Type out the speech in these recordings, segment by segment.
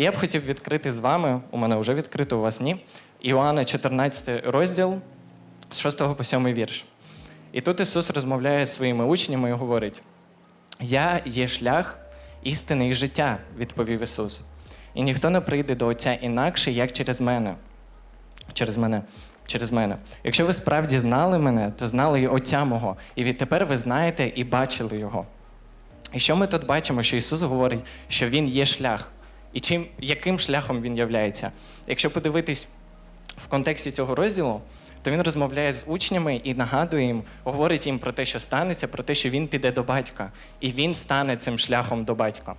І я б хотів відкрити з вами, у мене вже відкрито, у вас ні. Іоанна 14 розділ з 6 по 7 вірш. І тут Ісус розмовляє зі своїми учнями і говорить: Я є шлях, істини і життя, відповів Ісус. І ніхто не прийде до Отця інакше, як через мене. Через мене. Через мене. Якщо ви справді знали мене, то знали і Отця мого, і відтепер ви знаєте і бачили Його. І що ми тут бачимо, що Ісус говорить, що Він є шлях. І чим, яким шляхом Він являється? Якщо подивитись в контексті цього розділу, то він розмовляє з учнями і нагадує їм, говорить їм про те, що станеться, про те, що він піде до батька, і він стане цим шляхом до батька.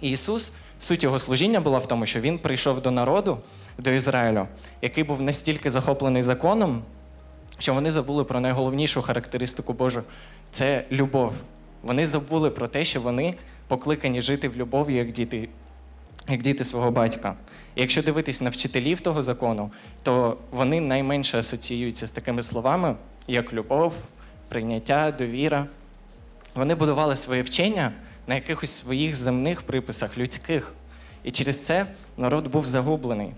І Ісус, суть його служіння була в тому, що він прийшов до народу, до Ізраїлю, який був настільки захоплений законом, що вони забули про найголовнішу характеристику Божу це любов. Вони забули про те, що вони покликані жити в любові, як діти, як діти свого батька. І якщо дивитись на вчителів того закону, то вони найменше асоціюються з такими словами, як любов, прийняття, довіра. Вони будували своє вчення на якихось своїх земних приписах, людських. І через це народ був загублений.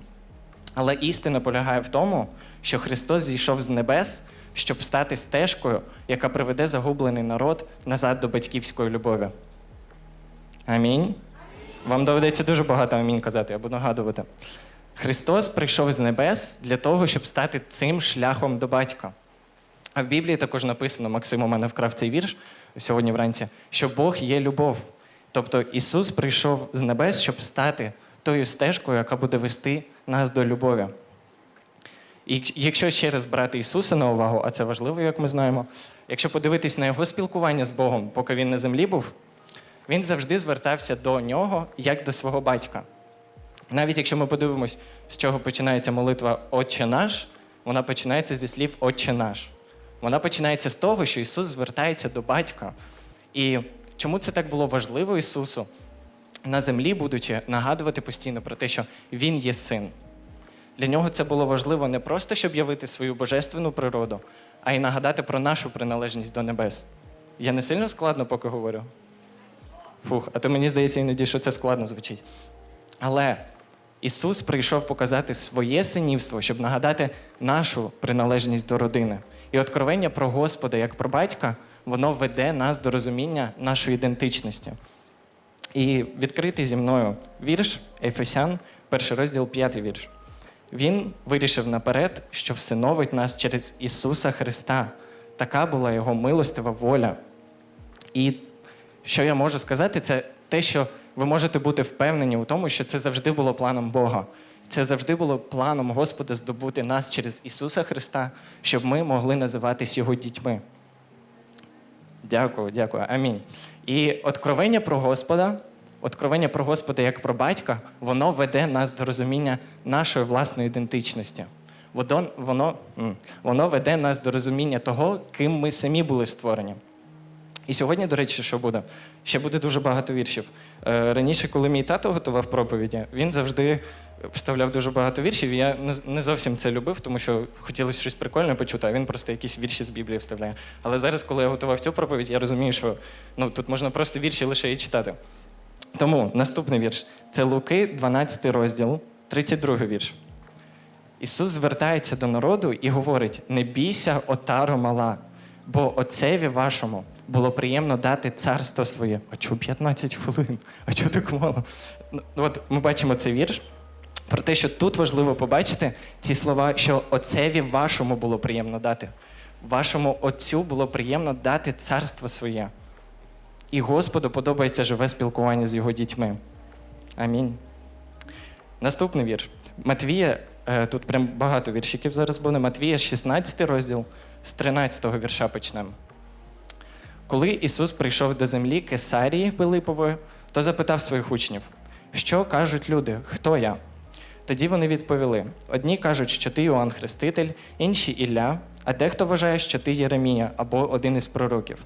Але істина полягає в тому, що Христос зійшов з небес, щоб стати стежкою, яка приведе загублений народ назад до батьківської любові. Амінь. Вам доведеться дуже багато амінь казати, я буду нагадувати. Христос прийшов з небес для того, щоб стати цим шляхом до батька. А в Біблії також написано, Максим у мене вкрав цей вірш сьогодні вранці, що Бог є любов. Тобто Ісус прийшов з небес, щоб стати тою стежкою, яка буде вести нас до любові. І якщо ще раз брати Ісуса на увагу, а це важливо, як ми знаємо, якщо подивитись на його спілкування з Богом, поки він на землі був, він завжди звертався до нього як до свого батька. Навіть якщо ми подивимось, з чого починається молитва Отче наш, вона починається зі слів Отче наш. Вона починається з того, що Ісус звертається до батька. І чому це так було важливо Ісусу на землі, будучи нагадувати постійно про те, що Він є син. Для нього це було важливо не просто, щоб явити свою божественну природу, а й нагадати про нашу приналежність до небес. Я не сильно складно поки говорю. Фух, а то мені здається іноді, що це складно звучить. Але Ісус прийшов показати своє синівство, щоб нагадати нашу приналежність до родини. І откровення про Господа як про батька, воно веде нас до розуміння нашої ідентичності. І відкритий зі мною вірш Ефесян, перший розділ, п'ятий вірш. Він вирішив наперед, що всиновить нас через Ісуса Христа. Така була Його милостива воля. І що я можу сказати, це те, що ви можете бути впевнені у тому, що це завжди було планом Бога. Це завжди було планом Господа здобути нас через Ісуса Христа, щоб ми могли називатись Його дітьми. Дякую, дякую. Амінь. І откровення про Господа, откровення про Господа як про батька, воно веде нас до розуміння нашої власної ідентичності. Воно, воно, воно веде нас до розуміння того, ким ми самі були створені. І сьогодні, до речі, що буде? Ще буде дуже багато віршів. Е, Раніше, коли мій тато готував проповіді, він завжди вставляв дуже багато віршів. і Я не- зовсім це любив, тому що хотілося щось прикольне почути, а він просто якісь вірші з Біблії вставляє. Але зараз, коли я готував цю проповідь, я розумію, що ну, тут можна просто вірші лише і читати. Тому наступний вірш це Луки, 12 розділ, 32 вірш. Ісус звертається до народу і говорить: не бійся, отаро мала, бо отцеві вашому було приємно дати царство своє. А чому 15 хвилин? А чого так мало? Ну, От ми бачимо цей вірш. Про те, що тут важливо побачити ці слова, що отцеві вашому було приємно дати. Вашому отцю було приємно дати царство своє. І Господу подобається живе спілкування з його дітьми. Амінь. Наступний вірш. Матвія, е, тут прям багато віршиків зараз буде. Матвія, 16 розділ, з 13 вірша почнемо. Коли Ісус прийшов до землі Кесарії Пилипової, то запитав своїх учнів, що кажуть люди, хто я? Тоді вони відповіли: одні кажуть, що ти Іоанн Хреститель, інші Ілля, а дехто вважає, що ти Єремія або один із пророків.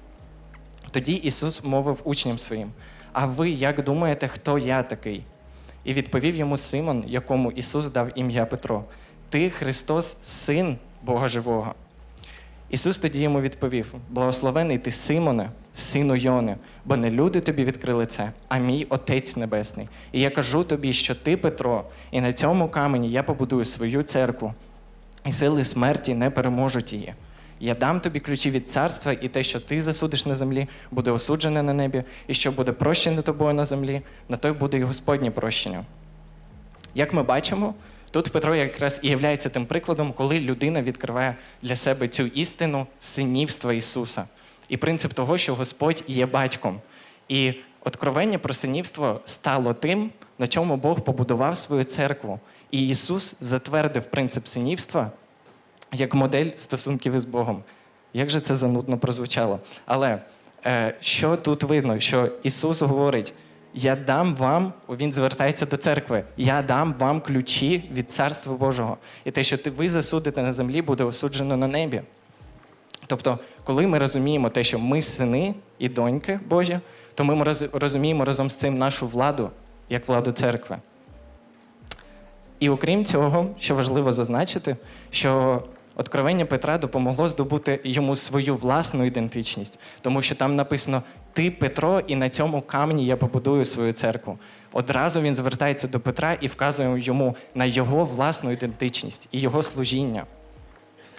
Тоді Ісус мовив учням своїм: А ви як думаєте, хто я такий? І відповів йому Симон, якому Ісус дав ім'я Петро: Ти Христос, син Бога Живого. Ісус тоді йому відповів: Благословений ти Симоне, сину Йони, бо не люди тобі відкрили це, а мій Отець Небесний. І я кажу тобі, що ти, Петро, і на цьому камені я побудую свою церкву, і сили смерті не переможуть її. Я дам тобі ключі від царства, і те, що ти засудиш на землі, буде осуджене на небі, і що буде прощене тобою на землі, на той буде і Господнє прощення. Як ми бачимо, тут Петро якраз і є тим прикладом, коли людина відкриває для себе цю істину синівства Ісуса. І принцип того, що Господь є батьком. І откровення про синівство стало тим, на чому Бог побудував свою церкву. І Ісус затвердив принцип синівства як модель стосунків із Богом. Як же це занудно прозвучало? Але е, що тут видно? Що Ісус говорить: Я дам вам, Він звертається до церкви, я дам вам ключі від Царства Божого. І те, що ви засудите на землі, буде осуджено на небі. Тобто, коли ми розуміємо те, що ми сини і доньки Божі, то ми розуміємо разом з цим нашу владу як владу церкви. І окрім цього, що важливо зазначити, що откровення Петра допомогло здобути йому свою власну ідентичність, тому що там написано Ти Петро, і на цьому камені я побудую свою церкву. Одразу він звертається до Петра і вказує йому на його власну ідентичність і його служіння.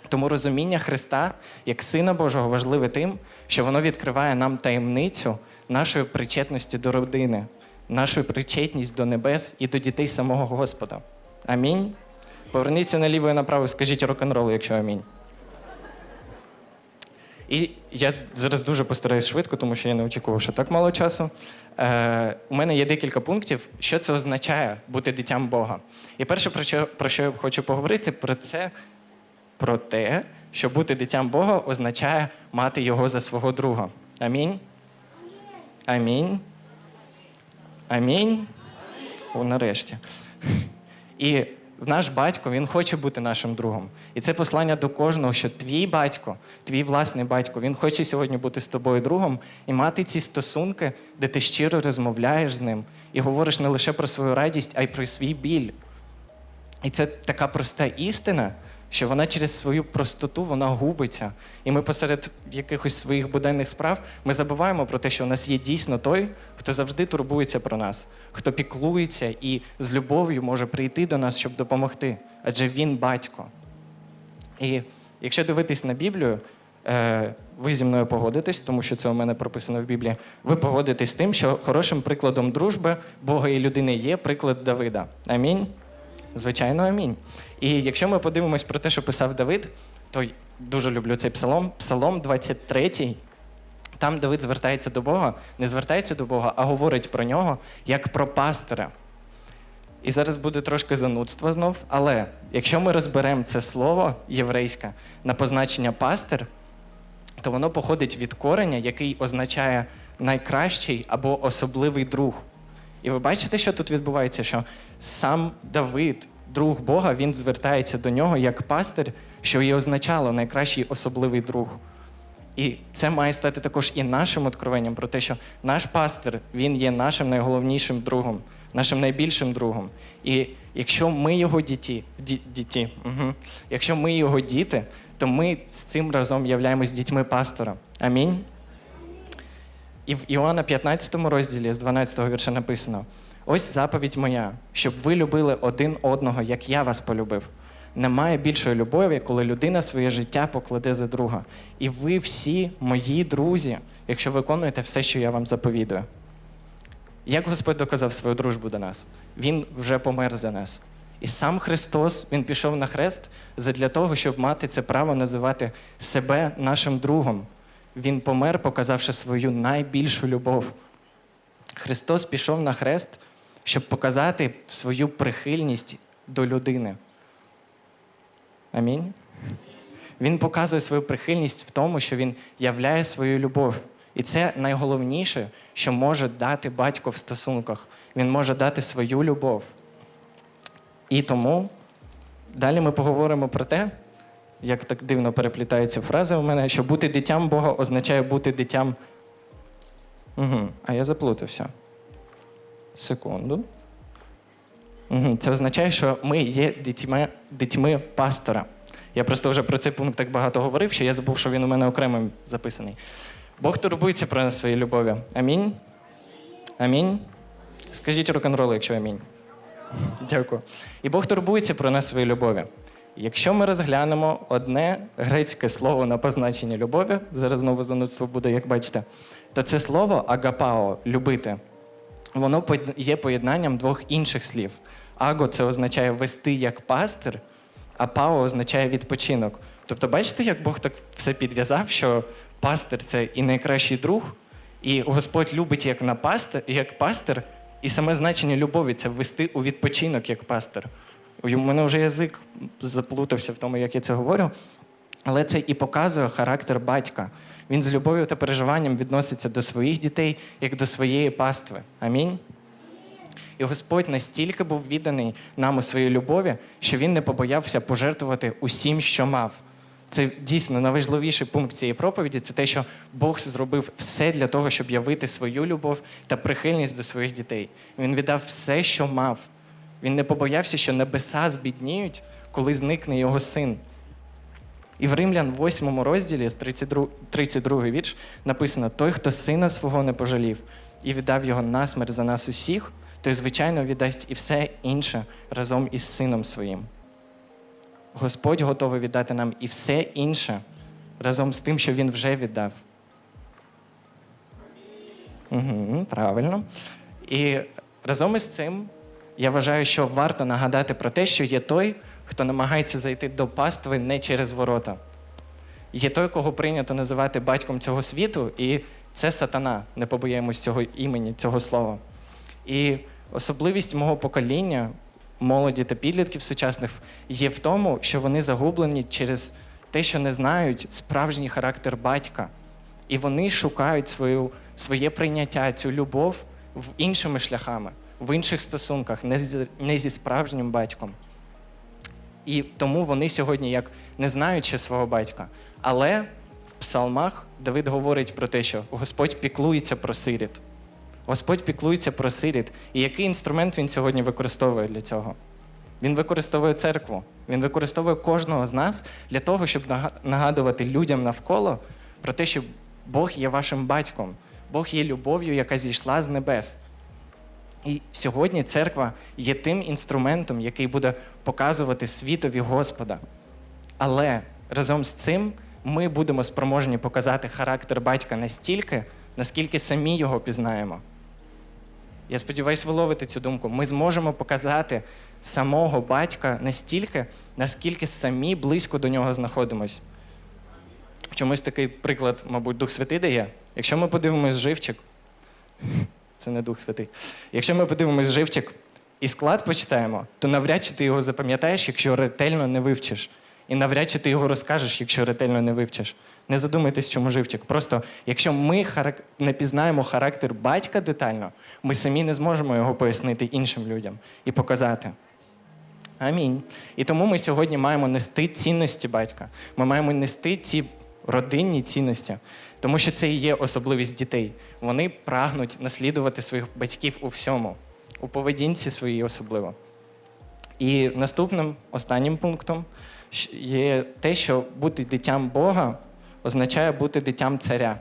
Тому розуміння Христа як Сина Божого важливе тим, що воно відкриває нам таємницю нашої причетності до родини, нашу причетність до небес і до дітей самого Господа. Амінь. Поверніться наліво і направо, скажіть рок-н-рол, якщо амінь. І я зараз дуже постараюсь швидко, тому що я не очікував, що так мало часу. Е, у мене є декілька пунктів, що це означає бути дитям Бога. І перше, про що, про що я хочу поговорити, про це про те, що бути дитям Бога означає мати його за свого друга. Амінь. Амінь. Амінь. О, нарешті. І наш батько він хоче бути нашим другом. І це послання до кожного, що твій батько, твій власний батько, він хоче сьогодні бути з тобою другом і мати ці стосунки, де ти щиро розмовляєш з ним і говориш не лише про свою радість, а й про свій біль. І це така проста істина, що вона через свою простоту вона губиться. І ми посеред якихось своїх буденних справ ми забуваємо про те, що у нас є дійсно той, хто завжди турбується про нас, хто піклується і з любов'ю може прийти до нас, щоб допомогти. Адже він батько. І якщо дивитись на Біблію, е, ви зі мною погодитесь, тому що це у мене прописано в Біблії. Ви погодитесь з тим, що хорошим прикладом дружби Бога і людини є приклад Давида. Амінь. Звичайно, амінь. І якщо ми подивимось про те, що писав Давид, то дуже люблю цей псалом. Псалом 23, там Давид звертається до Бога, не звертається до Бога, а говорить про нього як про пастора. І зараз буде трошки занудства знов, але якщо ми розберемо це слово єврейське на позначення пастир, то воно походить від кореня, який означає найкращий або особливий друг. І ви бачите, що тут відбувається? Що сам Давид, друг Бога, він звертається до нього як пастир, що і означало найкращий особливий друг. І це має стати також і нашим откровенням про те, що наш пастир він є нашим найголовнішим другом, нашим найбільшим другом. І якщо ми його діті, ді, діті угу, якщо ми його діти, то ми з цим разом являємось дітьми пастора. Амінь. І в Іоанна 15 розділі з 12 вірша написано: Ось заповідь моя, щоб ви любили один одного, як я вас полюбив. Немає більшої любові, коли людина своє життя покладе за друга. І ви всі мої друзі, якщо виконуєте все, що я вам заповідую. Як Господь доказав свою дружбу до нас? Він вже помер за нас. І сам Христос Він пішов на хрест для того, щоб мати це право називати себе нашим другом. Він помер, показавши свою найбільшу любов. Христос пішов на хрест, щоб показати свою прихильність до людини. Амінь. Він показує свою прихильність в тому, що він являє свою любов. І це найголовніше, що може дати батько в стосунках. Він може дати свою любов. І тому далі ми поговоримо про те, як так дивно переплітаються фрази у мене, що бути дитям Бога означає бути дитям. Угу, А я заплутався. Секунду. Це означає, що ми є дітьми, дітьми пастора. Я просто вже про цей пункт так багато говорив, що я забув, що він у мене окремо записаний. Бог турбується про нас своєю любов'ю. Амінь. Амінь. Скажіть рок-н-рол, якщо амінь. Дякую. І Бог турбується про нас своєю любов'ю. Якщо ми розглянемо одне грецьке слово на позначення любові, зараз знову занудство буде, як бачите, то це слово агапао любити. Воно є поєднанням двох інших слів. Аго це означає вести як пастир, а пао означає відпочинок. Тобто, бачите, як Бог так все підв'язав, що пастир це і найкращий друг, і Господь любить як на пастир, як пастир, і саме значення любові це ввести у відпочинок як пастир. У мене вже язик заплутався в тому, як я це говорю. Але це і показує характер батька. Він з любов'ю та переживанням відноситься до своїх дітей, як до своєї пастви. Амінь. І Господь настільки був відданий нам у своїй любові, що він не побоявся пожертвувати усім, що мав. Це дійсно найважливіший пункт цієї проповіді це те, що Бог зробив все для того, щоб явити свою любов та прихильність до своїх дітей. Він віддав все, що мав. Він не побоявся, що небеса збідніють, коли зникне його син. І в Римлян, 8 розділі, з 32, 32 вірш, написано: той, хто сина свого не пожалів і віддав його насмерть за нас усіх, той, звичайно, віддасть і все інше разом із сином своїм. Господь готовий віддати нам і все інше разом з тим, що Він вже віддав. Угу, правильно. І разом із цим я вважаю, що варто нагадати про те, що є той, хто намагається зайти до пастви не через ворота. Є той, кого прийнято називати батьком цього світу, і це сатана. Не побоїмось цього імені, цього слова. І особливість мого покоління, молоді та підлітків сучасних, є в тому, що вони загублені через те, що не знають справжній характер батька. І вони шукають свою, своє прийняття, цю любов в іншими шляхами, в інших стосунках, не, з, не зі справжнім батьком. І тому вони сьогодні як не знають ще свого батька. Але в псалмах Давид говорить про те, що Господь піклується про сиріт. Господь піклується про сиріт. І який інструмент він сьогодні використовує для цього? Він використовує церкву. Він використовує кожного з нас для того, щоб нагадувати людям навколо про те, що Бог є вашим батьком, Бог є любов'ю, яка зійшла з небес. І сьогодні церква є тим інструментом, який буде показувати світові Господа. Але разом з цим ми будемо спроможні показати характер батька настільки, наскільки самі його пізнаємо. Я сподіваюся, ви ловите цю думку. Ми зможемо показати самого батька настільки, наскільки самі близько до нього знаходимось. Чомусь такий приклад, мабуть, Дух Святий дає. Якщо ми подивимось живчик, це не Дух Святий. Якщо ми подивимось живчик і склад почитаємо, то навряд чи ти його запам'ятаєш, якщо ретельно не вивчиш. І навряд чи ти його розкажеш, якщо ретельно не вивчиш. Не задумайтесь, чому живчик. Просто якщо ми харак... не пізнаємо характер батька детально, ми самі не зможемо його пояснити іншим людям і показати. Амінь. І тому ми сьогодні маємо нести цінності батька. Ми маємо нести ці родинні цінності, тому що це і є особливість дітей. Вони прагнуть наслідувати своїх батьків у всьому, у поведінці своїй особливо. І наступним останнім пунктом є те, що бути дитям Бога означає бути дитям царя.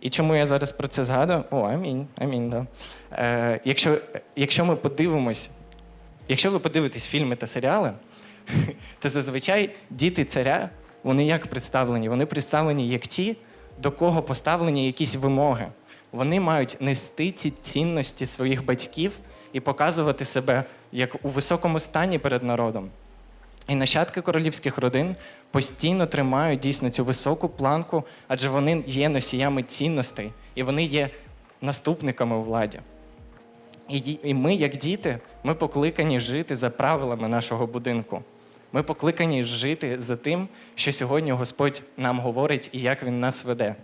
І чому я зараз про це згадую? О, амінь, амінь, да. Е, якщо, якщо ми подивимось, якщо ви подивитесь фільми та серіали, то зазвичай діти царя, вони як представлені? Вони представлені як ті, до кого поставлені якісь вимоги. Вони мають нести ці цінності своїх батьків і показувати себе як у високому стані перед народом. І нащадки королівських родин постійно тримають дійсно цю високу планку, адже вони є носіями цінностей і вони є наступниками у владі. І, ми, як діти, ми покликані жити за правилами нашого будинку. Ми покликані жити за тим, що сьогодні Господь нам говорить і як Він нас веде.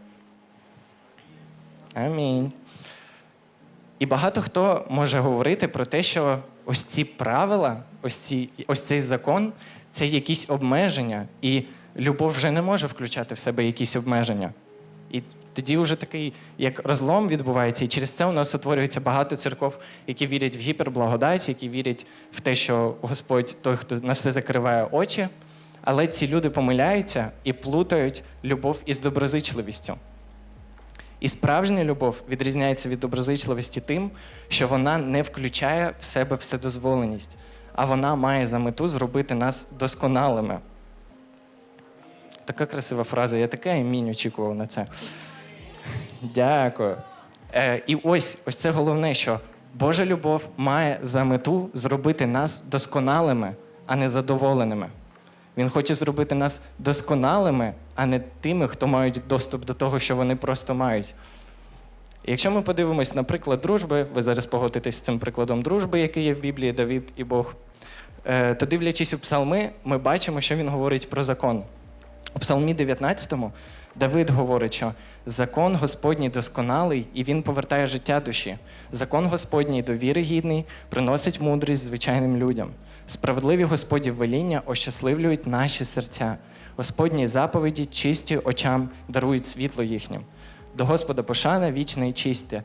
Амінь. І багато хто може говорити про те, що ось ці правила, ось, ці, ось цей закон це якісь обмеження, і любов вже не може включати в себе якісь обмеження. І тоді вже такий як розлом відбувається, і через це у нас утворюється багато церков, які вірять в гіперблагодать, які вірять в те, що Господь той, хто на все закриває очі. Але ці люди помиляються і плутають любов із доброзичливістю. І справжня любов відрізняється від доброзичливості тим, що вона не включає в себе вседозволеність, а вона має за мету зробити нас досконалими. Така красива фраза. Я таке амінь очікував на це. Дякую. Е, і ось ось це головне, що Божа любов має за мету зробити нас досконалими, а не задоволеними. Він хоче зробити нас досконалими, а не тими, хто мають доступ до того, що вони просто мають. Якщо ми подивимось на приклад дружби, ви зараз погодитесь з цим прикладом дружби, який є в Біблії Давід і Бог, е, то дивлячись у псалми, ми бачимо, що він говорить про закон. У Псалмі 19 Давид говорить, що закон Господній досконалий, і він повертає життя душі. Закон Господній довіри гідний, приносить мудрість звичайним людям. Справедливі Господі веління ощасливлюють наші серця. Господні заповіді чисті очам дарують світло їхнім. До Господа пошана вічна і чисте,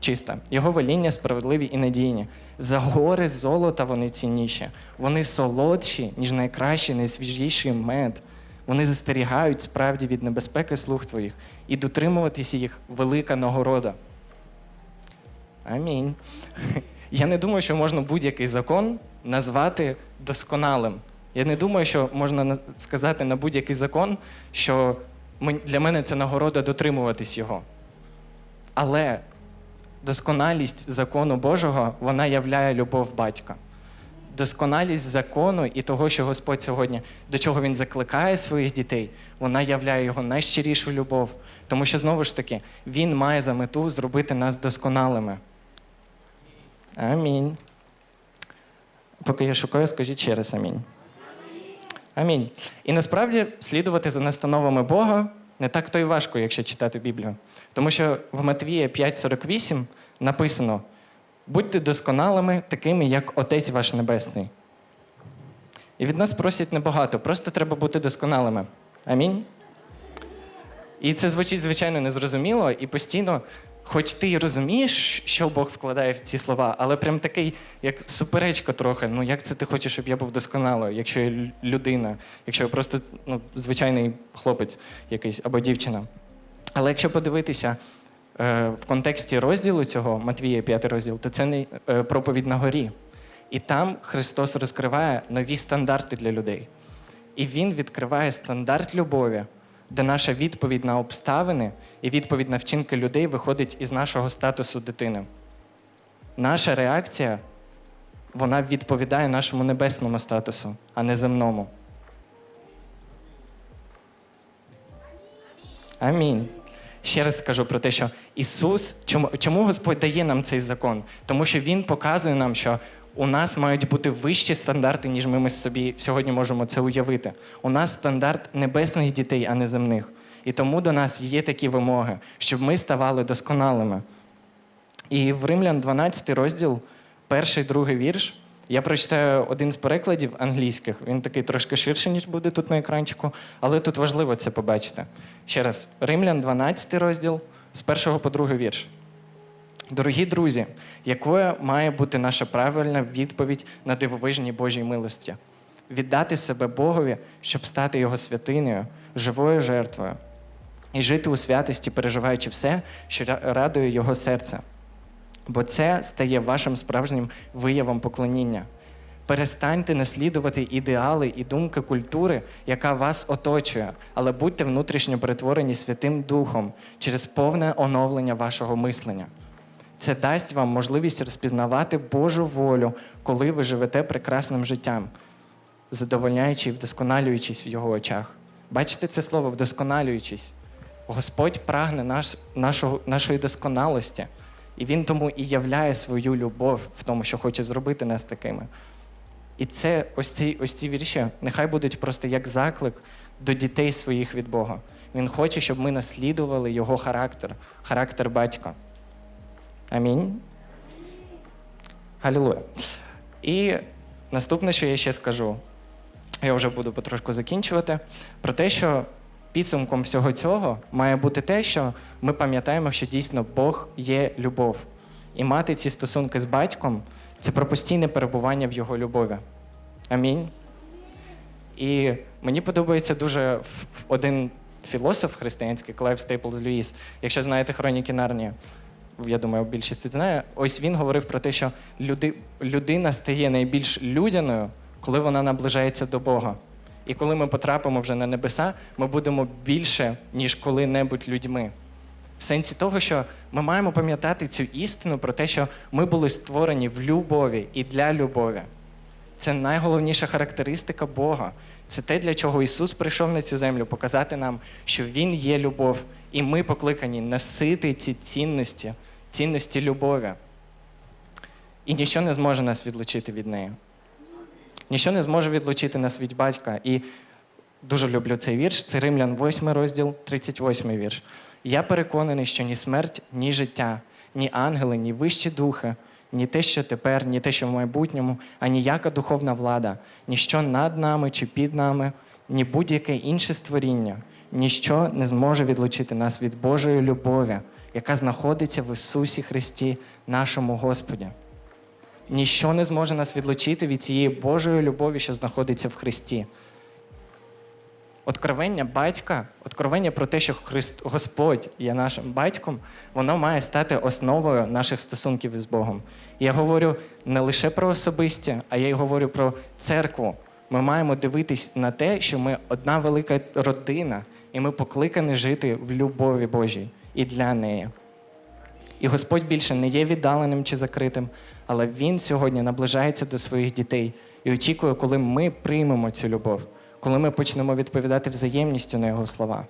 чиста. Його веління справедливі і надійні. За гори золота вони цінніші. Вони солодші, ніж найкращий, найсвіжіший мед. Вони застерігають справді від небезпеки слух твоїх, і дотримуватися їх велика нагорода. Амінь. Я не думаю, що можна будь-який закон назвати досконалим. Я не думаю, що можна сказати на будь-який закон, що для мене це нагорода дотримуватись його. Але досконалість закону Божого вона являє любов батька. Досконалість закону і того, що Господь сьогодні, до чого Він закликає своїх дітей, вона являє його найщирішу любов. Тому що, знову ж таки, Він має за мету зробити нас досконалими. Амінь. Поки я шукаю, скажіть ще раз амінь. Амінь. І насправді слідувати за настановами Бога не так то й важко, якщо читати Біблію. Тому що в Матвія 5:48 написано: будьте досконалими, такими, як Отець ваш Небесний. І від нас просять небагато, просто треба бути досконалими. Амінь. І це звучить, звичайно, незрозуміло, і постійно, хоч ти і розумієш, що Бог вкладає в ці слова, але прям такий, як суперечка трохи. Ну як це ти хочеш, щоб я був досконалою, якщо я людина, якщо я просто ну, звичайний хлопець якийсь або дівчина. Але якщо подивитися в контексті розділу цього, Матвія, 5 розділ, то це не е, проповідь на горі. І там Христос розкриває нові стандарти для людей. І Він відкриває стандарт любові, де наша відповідь на обставини і відповідь на вчинки людей виходить із нашого статусу дитини. Наша реакція вона відповідає нашому небесному статусу, а не земному. Амінь. Ще раз скажу про те, що Ісус, чому, чому Господь дає нам цей закон? Тому що Він показує нам, що у нас мають бути вищі стандарти, ніж ми, ми собі сьогодні можемо це уявити. У нас стандарт небесних дітей, а не земних. І тому до нас є такі вимоги, щоб ми ставали досконалими. І в Римлян 12 розділ, перший, другий вірш. Я прочитаю один з перекладів англійських. Він такий трошки ширший, ніж буде тут на екранчику, але тут важливо це побачити. Ще раз, Римлян 12 розділ з першого по другий вірш. Дорогі друзі, якою має бути наша правильна відповідь на дивовижні Божій милості? Віддати себе Богові, щоб стати Його святиною, живою жертвою, і жити у святості, переживаючи все, що радує Його серце. Бо це стає вашим справжнім виявом поклоніння. Перестаньте наслідувати ідеали і думки культури, яка вас оточує, але будьте внутрішньо перетворені Святим Духом через повне оновлення вашого мислення. Це дасть вам можливість розпізнавати Божу волю, коли ви живете прекрасним життям, задовольняючи і вдосконалюючись в його очах. Бачите це слово вдосконалюючись. Господь прагне наш, нашого, нашої досконалості, і Він тому і являє свою любов в тому, що хоче зробити нас такими. І це ось ці, ось ці вірші нехай будуть просто як заклик до дітей своїх від Бога. Він хоче, щоб ми наслідували його характер, характер батька. Амінь. Галілуя. І наступне, що я ще скажу, я вже буду потрошку закінчувати, про те, що підсумком всього цього має бути те, що ми пам'ятаємо, що дійсно Бог є любов. І мати ці стосунки з батьком це про постійне перебування в його любові. Амінь. І мені подобається дуже один філософ християнський Клайв Стейплз Льюіс. Якщо знаєте хроніки Нарнії, я думаю, більшість тут знає. Ось він говорив про те, що люди, людина стає найбільш людяною, коли вона наближається до Бога. І коли ми потрапимо вже на небеса, ми будемо більше, ніж коли-небудь людьми. В сенсі того, що ми маємо пам'ятати цю істину про те, що ми були створені в любові і для любові. Це найголовніша характеристика Бога. Це те, для чого Ісус прийшов на цю землю, показати нам, що Він є любов, і ми покликані носити ці цінності, цінності любові. І ніщо не зможе нас відлучити від неї. Ніщо не зможе відлучити нас від батька. І дуже люблю цей вірш. Це Римлян 8 розділ, 38 вірш. Я переконаний, що ні смерть, ні життя, ні ангели, ні вищі духи, ні те, що тепер, ні те, що в майбутньому, а ніяка духовна влада, ніщо над нами чи під нами, ні будь-яке інше створіння, ніщо не зможе відлучити нас від Божої любові, яка знаходиться в Ісусі Христі, нашому Господі. Ніщо не зможе нас відлучити від цієї Божої любові, що знаходиться в Христі. Откровення батька, откровення про те, що Христ, Господь є нашим батьком, воно має стати основою наших стосунків із Богом. Я говорю не лише про особисті, а я й говорю про церкву. Ми маємо дивитись на те, що ми одна велика родина, і ми покликані жити в любові Божій і для неї. І Господь більше не є віддаленим чи закритим, але Він сьогодні наближається до своїх дітей і очікує, коли ми приймемо цю любов, коли ми почнемо відповідати взаємністю на Його слова.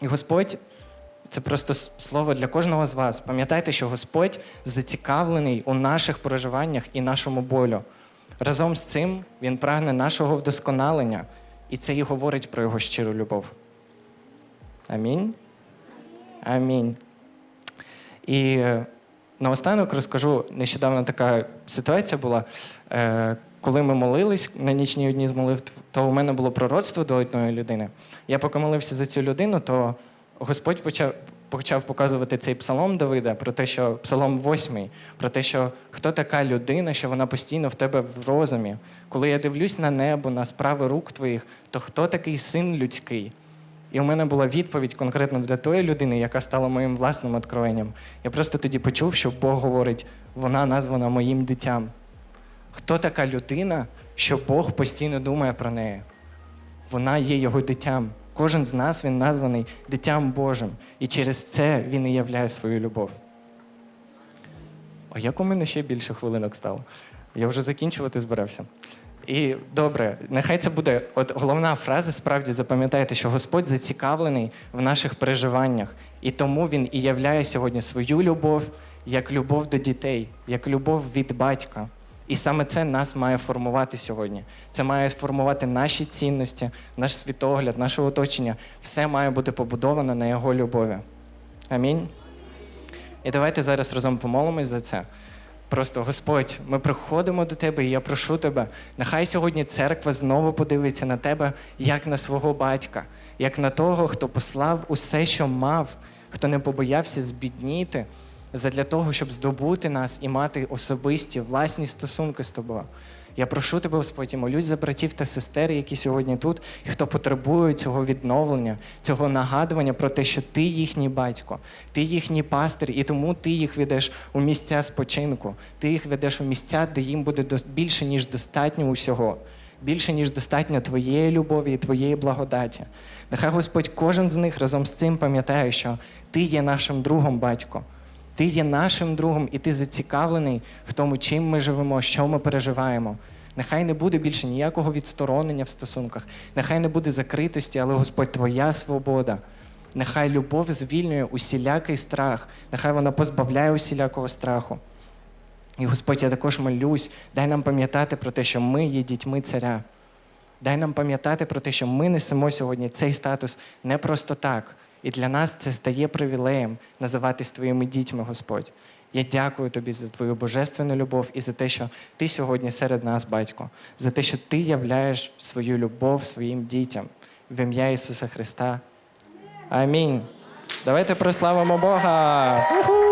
І Господь це просто слово для кожного з вас. Пам'ятайте, що Господь зацікавлений у наших проживаннях і нашому болю. Разом з цим Він прагне нашого вдосконалення, і це і говорить про його щиру любов. Амінь. Амінь. І наостанок розкажу, нещодавно така ситуація була. Е, Коли ми молились на нічній одній з молитв, то у мене було пророцтво до одної людини. Я поки молився за цю людину, то Господь почав, почав показувати цей псалом Давида про те, що псалом восьмий, про те, що хто така людина, що вона постійно в тебе в розумі. Коли я дивлюсь на небо, на справи рук твоїх, то хто такий син людський? І у мене була відповідь конкретно для тої людини, яка стала моїм власним откровенням. Я просто тоді почув, що Бог говорить, вона названа моїм дитям. Хто така людина, що Бог постійно думає про неї? Вона є його дитям. Кожен з нас він названий дитям Божим. І через це він і являє свою любов. А як у мене ще більше хвилинок стало? Я вже закінчувати збирався. І добре, нехай це буде от головна фраза. Справді запам'ятайте, що Господь зацікавлений в наших переживаннях, і тому Він і являє сьогодні свою любов як любов до дітей, як любов від батька. І саме це нас має формувати сьогодні. Це має формувати наші цінності, наш світогляд, наше оточення. Все має бути побудовано на його любові. Амінь. І давайте зараз разом помолимось за це. Просто Господь, ми приходимо до Тебе, і я прошу Тебе, нехай сьогодні церква знову подивиться на Тебе як на свого батька, як на того, хто послав усе, що мав, хто не побоявся збідніти задля того, щоб здобути нас і мати особисті власні стосунки з тобою. Я прошу тебе, Господь, і молюсь за братів та сестер, які сьогодні тут, і хто потребує цього відновлення, цього нагадування про те, що ти їхній батько, ти їхній пастир, і тому ти їх ведеш у місця спочинку, ти їх ведеш у місця, де їм буде більше, ніж достатньо усього, більше, ніж достатньо твоєї любові і твоєї благодаті. Нехай Господь кожен з них разом з цим пам'ятає, що ти є нашим другом, батько. Ти є нашим другом, і ти зацікавлений в тому, чим ми живемо, що ми переживаємо. Нехай не буде більше ніякого відсторонення в стосунках, нехай не буде закритості, але Господь, Твоя свобода. Нехай любов звільнює усілякий страх, нехай вона позбавляє усілякого страху. І Господь, я також молюсь, дай нам пам'ятати про те, що ми є дітьми царя. Дай нам пам'ятати про те, що ми несемо сьогодні цей статус не просто так. І для нас це стає привілеєм називатись твоїми дітьми, Господь. Я дякую тобі за твою божественну любов і за те, що ти сьогодні серед нас, батько, за те, що ти являєш свою любов своїм дітям в ім'я Ісуса Христа. Амінь. Давайте прославимо Бога.